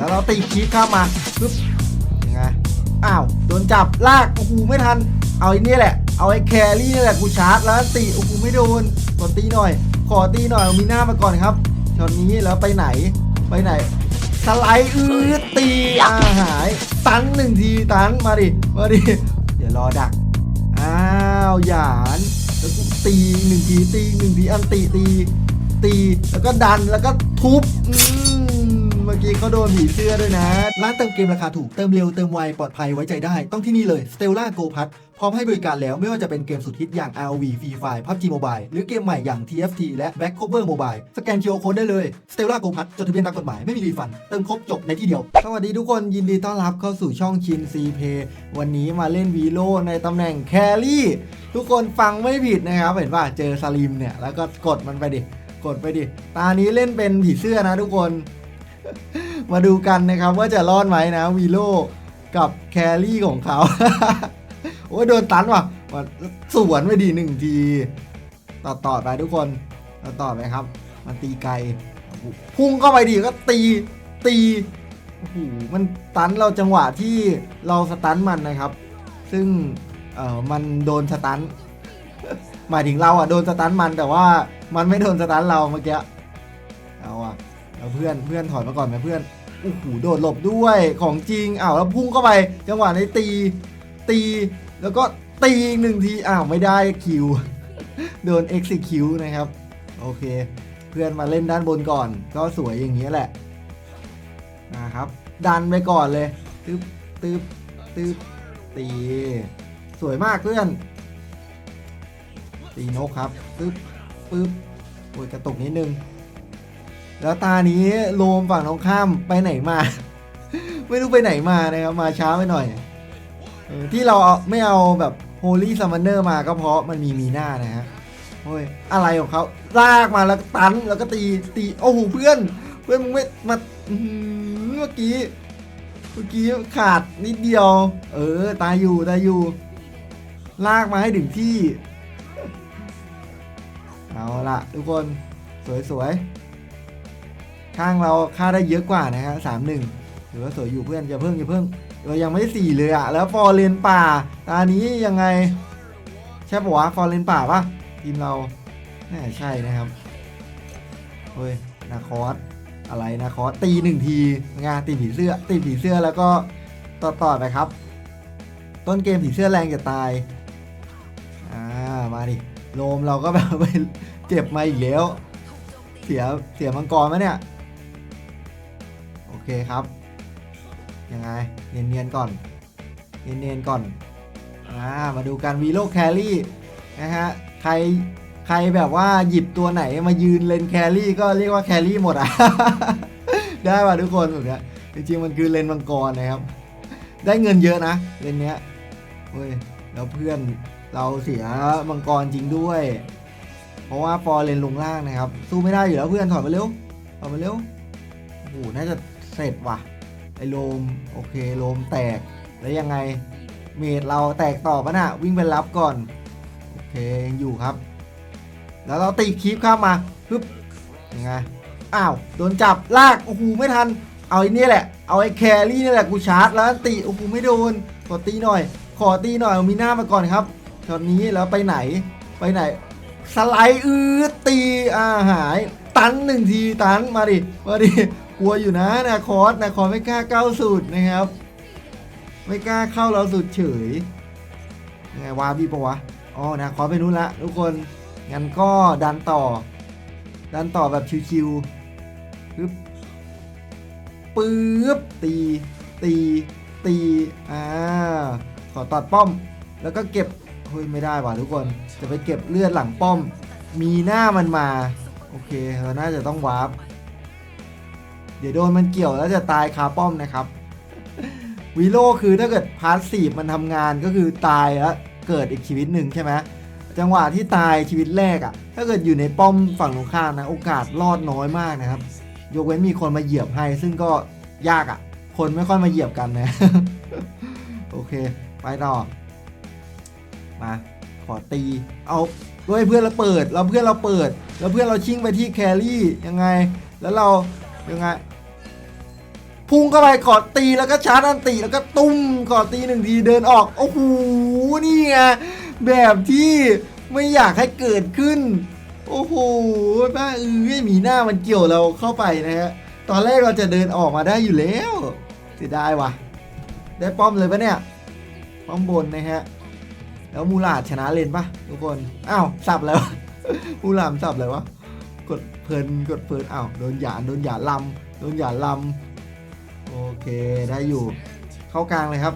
แล้วเราตีคีบเข้ามาปึ๊บยังไงอ้าวโดนจับลากโอ้โหไม่ทัน เอาไอ้นี่แหละ เอาไอ้แครี่นี่แหละกูชาร์จแล้วตีโอ้โหไม่โดนกดตีหน่อย ขอตีหน่อยมีหน้ามาก่อนครับช็อตนี้แล้วไปไหนไปไหนสไลด์อืดตีอาหาย ตันหนึ่งทีตันมาดิมาดิเดี๋ยวรอดักอ้าวหยานแล้วกูตีหนึ่งทีตีหนึ่งทีอันตีตีตีแล้วก็ดันแล้วก็ทุบอืม กี้เขาโดนผีเสื้อด้วยนะ ร้านเติมเกมราคาถูก เติมเร็ว เติมไว ปลอดภัยไว้ใจได้ ต้องที่นี่เลย Stella Go p a s พร้อมให้บริการแล้วไม่ว่าจะเป็นเกมสุดฮิตอย่าง ROV Free Fire PUBG Mobile หรือเกมใหม่อย่าง TFT และ Back Cover Mobile สแกน QR Code ได้เลย Stella Go p a s จดทะเบียนตามกฎหมายไม่มีรีฟัน เติมครบจบในที่เดียว สวัสดีทุกคนยินดีต้อนรับเข้าสู่ช่องชินซีเพวันนี้มาเล่นวีโลในตำแหน่งแครี่ทุกคนฟังไม่ผิดนะครับเห็นป่ะเจอสลิมเนี่ยแล้วก็กดมันไปดิกดไปดิ ตานี้เล่นเป็นผีเสื้อนะทุกคน มาดูกันนะครับว่าจะรอดไหมนะวีโลกับแครี่ของเขา โอ้ยโดนตันว่ะมาสวนไปดีหนึ่งทีต่อต่อไปทุกคนต่อต่อไปครับ มันตีไกล พุ่งเข้าไปดีก็ตีตีโอ้โหมันตันเราจังหวะที่เราสตันมันนะครับ ซึ่งเออมันโดนสตันหมายถึงเราอะโดนสตันมันแต่ว่ามันไม่โดนสตันเราเมื่อกี้เอาอะ เอาเพื่อนเพื่อนถอยมาก่อนไหมเพื่อนโอ้โหโดดหลบด้วยของจริงอ้าวแล้วพุ่งเข้าไป จังหวะนี้ตีตีแล้วก็ตีอีกหนึ่งทีอ้าวไม่ได้คิวโดน execute นะครับ โอเค เพื่อนมาเล่นด้านบนก่อน ก็สวยอย่างนี้แหละนะครับ ดันไปก่อนเลยตึ๊บตึ๊บตึ๊บตี สวยมากเพื่อน ตีนกครับปึ๊บปึ๊บโอ้ยกระตุกนิดนึง แล้วตานี้โลมฝั่งตรงข้ามไปไหนมา ไม่รู้ไปไหนมานะครับ มาช้าไปหน่อยออที่เราไม่เอาแบบ Holy Summoner มาก็เพราะมันมีมีหน้านะฮะโอ้ยอะไรของเขาลากมาแล้วตันแล้วก็ตีตีโอ้โหเพื่อน เพื่อนมึงไม่มาอื้อเมื่อกี้เมื่อกี้ขาดนิดเดียว เออ ตายอยู่ตายอยู่ ลากมาให้ถึงที่ เอาละทุกคน สวยๆ ข้างเราค่าได้เยอะกว่านะฮะสามหนึ่งหรือว่าสวยอยู่เพื่อนอย่าเพิ่งอย่าเพิ่งเรายังไม่สี่เลยอะแล้วฟอร์เรนป่าตานี้ยังไง ใช่ปะวะฟอร์เรนป่าปะทีมเราน่าใช่นะครับเฮ้ยนาคอสอะไรนาคอสตีหนึ่งทีงานตีผีเสื้อ ตีผีเสื้อแล้วก็ต่อต่อไปครับ ต้นเกมผีเสื้อแรงจะตายอ่ามาดิโลมเราก็แบบไปเจ็บมาอีกแล้ว เสียเสียมังกรไหมเนี่ย เคครับ ยังไง เนียนๆก่อน เนียนๆก่อนอ่ามาดูกันวีโลแครี่นะฮะ ใครใครแบบว่าหยิบตัวไหนมายืนเลนแครี่ก็เรียกว่าแครี่หมดอะ ได้ป่ะทุกคนแบบเนี้ยจริงๆมันคือเลนมังกรนะครับ ได้เงินเยอะนะเลนเนี้ยเฮ้ยแล้วเพื่อนเราเสียมังกรจริงด้วย เพราะว่าฟอร์เลนลงล่างนะครับ สู้ไม่ได้อยู่แล้วเพื่อนถอยมาเร็วถอยมาเร็วโอ้โหน่าจะ ร็จว่ะไอโลมโอเคโลมแตกแล้วยังไงเมดเราแตกต่อปะน่ะวิ่งไปรับก่อนโอเคยังอยู่ครับ แล้วเราตีคีบเข้ามาปึ๊บยังไงอ้าวโดนจับลากโอ้โหไม่ทัน เอาไอ้นี่แหละ เอาไอ้แครี่นี่แหละกูชาร์จแล้วตีโอ้โหไม่โดนขอตีหน่อย ขอตีหน่อยมีหน้ามาก่อนครับตอนนี้แล้วไปไหนไปไหน สไลด์อืดตีอาหาย ตันหนึ่งทีตันมาดิมาดิ กลัวอยู่นะนาคอสนาคอสไม่กล้าก้าสุดนะครับ ไม่กล้าเข้าเราสุดเฉยยังไงวาบีปะวะอ๋อนาคอสไปนู้นละทุกคนงั้นก็ดันต่อ ดันต่อแบบชิวๆปึ๊บปึ๊บตีตีตีอ่าขอตัดป้อม แล้วก็เก็บเฮ้ยไม่ได้ว่ะทุกคนจะไปเก็บเลือดหลังป้อม มีหน้ามันมา โอเคเราน่าจะต้องวาร์ป เดี๋ยวโดนมันเกี่ยวแล้วจะตายคาป้อมนะครับวีโลคือถ้าเกิดพาร์ทสีมันทำงานก็คือตายแล้วเกิดอีกชีวิตหนึ่งใช่ไหมจังหวะที่ตายชีวิตแรกอะ่ะ ถ้าเกิดอยู่ในป้อมฝั่งตรงข้ามนะโอกาสรอดน้อยมากนะครับ ยกเว้นมีคนมาเหยียบให้ ซึ่งก็ยากอะ่ะ คนไม่ค่อยมาเหยียบกันนะ โอเค ไปต่อ มา ขอตี เอาด้วยเพื่อนเราเปิด เราเพื่อนเราเปิด แล้วเพื่อนเราชิงไปที่แครี่ยังไง แล้วเรายังไง พุ่งเข้าไปขอตีแล้วก็ชาร์จอันตีแล้วก็ตุ้มขอตีหนึ่งทีเดินออก โอ้โหนี่ไงแบบที่ไม่อยากให้เกิดขึ้น โอ้โหบ้าเอ้ยหมีหน้ามันเกี่ยวเราเข้าไปนะฮะตอนแรกเราจะเดินออกมาได้อยู่แล้วเสียดายว่ะ ได้ป้อมเลยปะเนี่ย ป้อมบนนะฮะ แล้วมูลาดชนะเลนปะทุกคนอ้าวสับแล้ว มูลามสับเลยวะกดเพลินกดเพลินอ้าวโดนหยานโดนหยานลำโดนหยานลำ โอเคได้อยู่เข้ากลางเลยครับ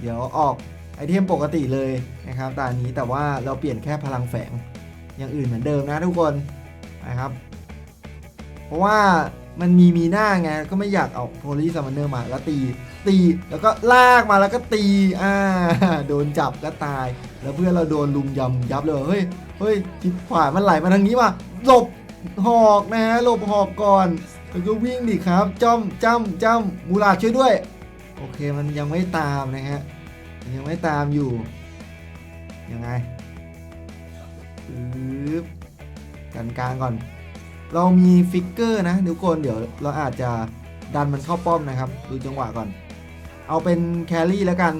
เดี๋ยวออกไอเทมปกติเลยนะครับตอนนี้แต่ว่าเราเปลี่ยนแค่พลังแฝงอย่างอื่นเหมือนเดิมนะทุกคนนะครับ เพราะว่ามันมีมีหน้าไงก็ไม่อยากเอาโพลีซัมมอนเนอร์มาแล้วตีตีแล้วก็ลากมาแล้วก็ตีอ่าโดนจับก็ตาย แล้วเพื่อนเราโดนลุมยำยับเลยเฮ้ยเฮ้ยทิศขวามันไหลมาทางนี้ว่ะหลบหอกนะฮะหลบหอกก่อน แล้วก็วิ่งดิครับจ้อมจ้ำจ้ำมูลาดช่วยด้วย โอเคมันยังไม่ตามนะฮะยังไม่ตามอยู่ยังไงปึ๊บกันกลางก่อน เรามีฟิกเกอร์นะทุกคนเดี๋ยวเราอาจจะดันมันเข้าป้อมนะครับ ดูจังหวะก่อน เอาเป็นแครี่แล้วกัน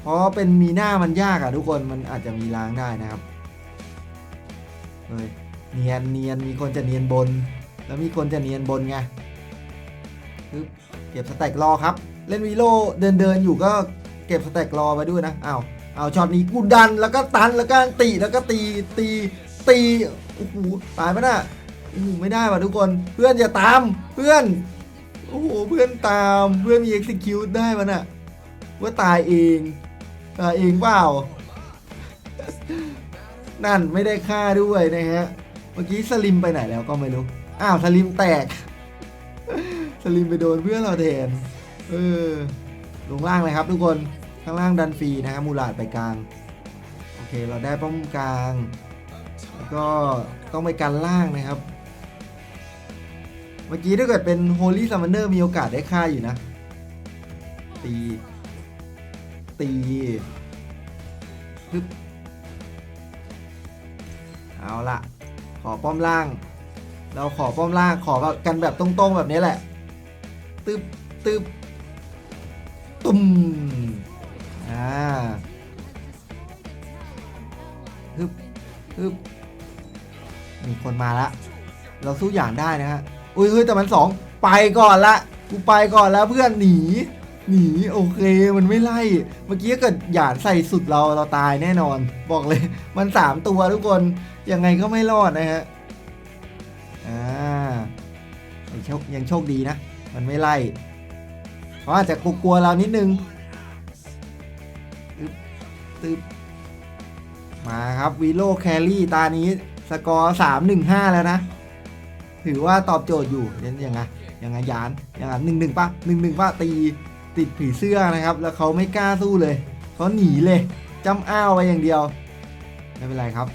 เพราะเป็นมีหน้ามันยากอะทุกคนมันอาจจะมีล้างได้นะครับเฮ้ยเนียนเนียนมีคนจะเนียนบน แล้วมีคนจะเนียนบนไงเก็บสแต็กรอครับ เล่นวีโลเดินเดินอยู่ก็เก็บสแต็กรอไปด้วยนะอ้าวเอาช็อตนี้กูดันแล้วก็ตันแล้วก็ตีแล้วก็ตีตีตีโอ้โหตายไปะน่ะโอ้โหไม่ได้ว่ะทุกคนเพื่อนอย่าตามเพื่อนโอ้โหเพื่อนตามเพื่อนมี execute ได้ปะน่ะว่าตายเองตายเองเปล่านั่นไม่ได้ฆ่าด้วยนะฮะเมื่อกี้สลิมไปไหนแล้วก็ไม่รู้ อ้าวสลิมแตก สลิมไปโดนเพื่อนเราแทน เออ ลงล่างเลยครับทุกคน ข้างล่างดันฟรีนะครับมูลาดไปกลาง โอเค เราได้ป้อมกลาง แล้วก็ต้องไปกันล่างนะครับ เมื่อกี้ถ้าเกิดเป็นโฮลี่ซัมมอนเนอร์มีโอกาสได้ฆ่าอยู่นะ ตี ตีปึ๊บเอาละขอป้อมล่าง เราขอป้อมล่างขอกันแบบตรงๆแบบนี้แหละ ตึ๊บตึ๊บตุ้มอ่าฮึบฮึบมีคนมาละ เราสู้อย่างได้นะฮะ อุ้ยเฮ้ยแต่มันสองไปก่อนละ กูไปก่อนแล้วเพื่อนหนี หนีโอเคมันไม่ไล่ เมื่อกี้ถ้าเกิดหยาดใส่สุดเราเราตายแน่นอน บอกเลย มันสามตัวทุกคน ยังไงก็ไม่รอดนะฮะ ยังโชคดีนะ มันไม่ไล่เขาอาจจะกลัวเรานิดนึงตึ๊บมาครับวีโลแครี่ตานี้สกอร์สามหนึ่งห้าแล้วนะ ถือว่าตอบโจทย์อยู่ยังไงยังไงยานยังไงหนึ่งหนึ่งปะหนึ่งหนึ่งปะตีติดผีเสื้อนะครับ แล้วเขาไม่กล้าสู้เลยเขาหนีเลยจำอ้าวไปอย่างเดียว ไม่เป็นไรครับ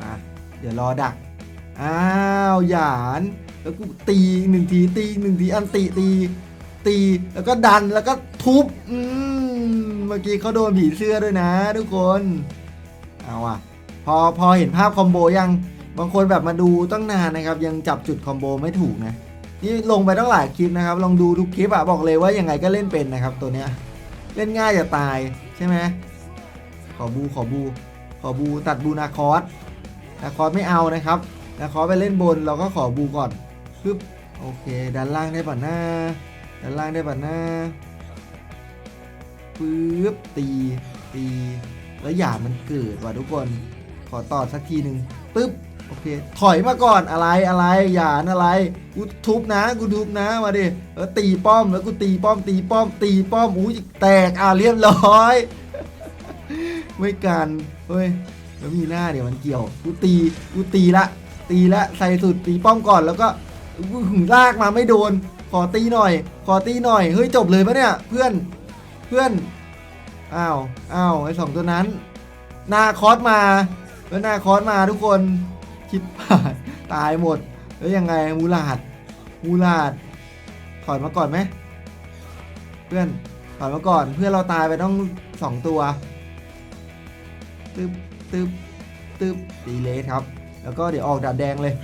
มาเดี๋ยวรอดัก อ้าวหยานแล้วกูตีหนึ่งทีตีหนึ่งทีอันตีตีตีแล้วก็ดันแล้วก็ทุบอืมเมื่อกี้เขาโดนผีเสื้อด้วยนะ ทุกคนเอาอะพอพอเห็นภาพคอมโบยังบางคนแบบมาดูตั้งนานนะครับ ยังจับจุดคอมโบไม่ถูกนะนี่ลงไปตั้งหลายคลิปนะครับ ลองดูทุกคลิปอะบอกเลยว่ายังไงก็เล่นเป็นนะครับ ตัวเนี้ยเล่นง่ายจะตายใช่ไหมขอบูขอบูขอบูตัดบูนาคอสนาคอสไม่เอานะครับ นาคอไปเล่นบนเราก็ขอบูก่อนปึ๊บโอเคด้านล่างได้ป่ะหน้าด้านล่างได้ป่ะหน้าปึ๊บตีตี แล้วหยาดมันเกิดว่ะทุกคน ขอต่อสักทีหนึ่งปึ๊บโอเค ถอยมาก่อนอะไรอะไรหยาดอะไรกูทุบนะกูทุบนะมาดิแล้วตีป้อมแล้วกูตีป้อม ตีป้อม ตีป้อมอุ้ยแตกอ่าเรียบร้อยไม่กันเฮ้ยแล้วมีหน้าเดี๋ยวมันเกี่ยวกูตีกูตีละ ตีละใส่สุดตีป้อมก่อนแล้วก็หึงลากมาไม่โดน ขอตีหน่อย ขอตีหน่อยเฮ้ยจบเลยปะเนี่ย เพื่อนเพื่อนอ้าวอ้าวไอ้สองตัวนั้นนาคอสมาแล้วนาคอสมาทุกคนคิดผ่านตายหมด แล้วยังไงมูลาดมูลาดถอยมาก่อนไหมเพื่อนถอยมาก่อนเพื่อนเราตายไปต้องสองตัวตึบตึบตึบตีเลสครับ แล้วก็เดี๋ยวออกดาบแดงเลย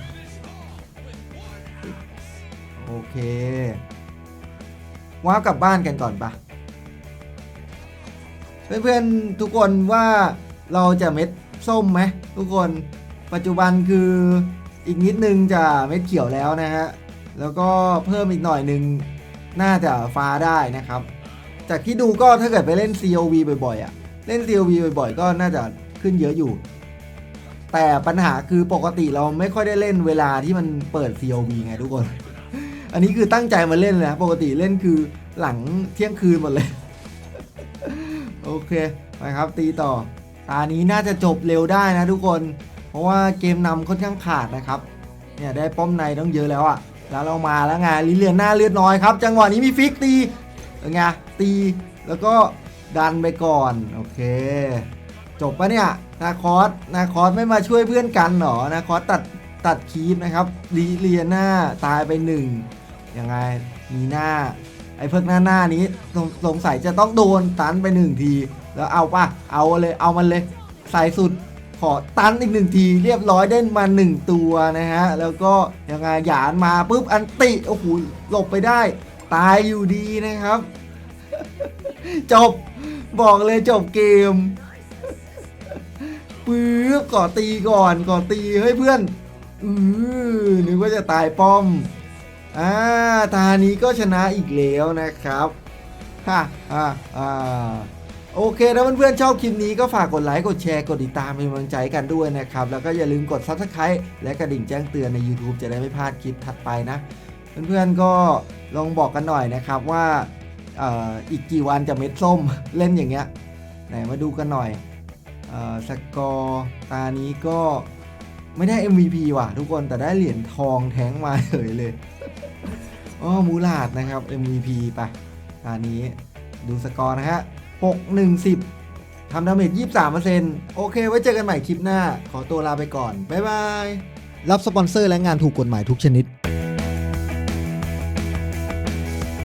โอเคว้าวกลับบ้านกันก่อนปะเพื่อนๆทุกคนว่าเราจะเม็ดส้มไหมทุกคนปัจจุบันคืออีกนิดนึงจะเม็ดเขียวแล้วนะฮะแล้วก็เพิ่มอีกหน่อยนึงน่าจะฟ้าได้นะครับ จากที่ดูก็ถ้าเกิดไปเล่น COV บ่อยๆอะ่ะเล่น COV บ่อยๆ ก็น่าจะขึ้นเยอะอยู่ แต่ปัญหาคือปกติเราไม่ค่อยได้เล่นเวลาที่มันเปิด COV ไงทุกคน อันนี้คือตั้งใจมาเล่นเลยนะ ปกติเล่นคือหลังเที่ยงคืนหมดเลย โอเคไปครับตีต่อ ตานี้น่าจะจบเร็วได้นะทุกคน เพราะว่าเกมนำค่อนข้างขาดนะครับ เนี่ยได้ป้อมในต้องเยอะแล้วอะแล้วเรามาแล้วไงลิเลียนหน้าเลือดน้อยครับ จังหวะนี้มีฟิกตีไงตีแล้วก็ดันไปก่อน โอเค จบปะเนี่ยนาคอสนาคอสไม่มาช่วยเพื่อนกันหรอนาคอสตัดตัดคีปนะครับลิเลียน่าตายไปหนึ่งยังไงมีหน้า ไอ้เพิกหน้าหน้านี้สงสงสัยจะต้องโดนตันไปหนึ่งที แล้วเอาปะเอาเลยเอามันเลยใส่สุดขอตันอีกหนึ่งที เรียบร้อยได้มาหนึ่งตัวนะฮะ แล้วก็ยังไงหยานมาปุ๊บอันติโอ้โหหลบไปได้ ตายอยู่ดีนะครับ จบบอกเลยจบเกม ปึ๊บก่อตีก่อนก่อตีเฮ้ยเพื่อนอือนึกว่าจะตายป้อมอ่าตานี้ก็ชนะอีกแล้วนะครับฮ่าฮ่าอ่าโอเคถ้าเพื่อนๆชอบคลิปนี้ก็ฝากกดไลค์กดแชร์กดติดตามเป็นกำลังใจกันด้วยนะครับ แล้วก็อย่าลืมกด Subscribe และกระดิ่งแจ้งเตือนใน YouTube จะได้ไม่พลาดคลิปถัดไปนะ เพื่อนๆก็ลองบอกกันหน่อยนะครับว่าอ,อ,อีกกี่วันจะเม็ดส้มเล่นอย่างเงี้ยไหนมาดูกันหน่อย สกอร์ตานี้ก็ไม่ได้ MVP ว่ะทุกคนแต่ได้เหรียญทองแท้งมาเฉยเลยอ๋อมูลาดนะครับ MVP ไปตานี้ดูสกอร์นะฮะ 6 1 10ทำดาเมจ23%โอเค ไว้เจอกันใหม่คลิปหน้า ขอตัวลาไปก่อน บ๊ายบาย รับสปอนเซอร์และงานถูกกฎหมายทุกชนิด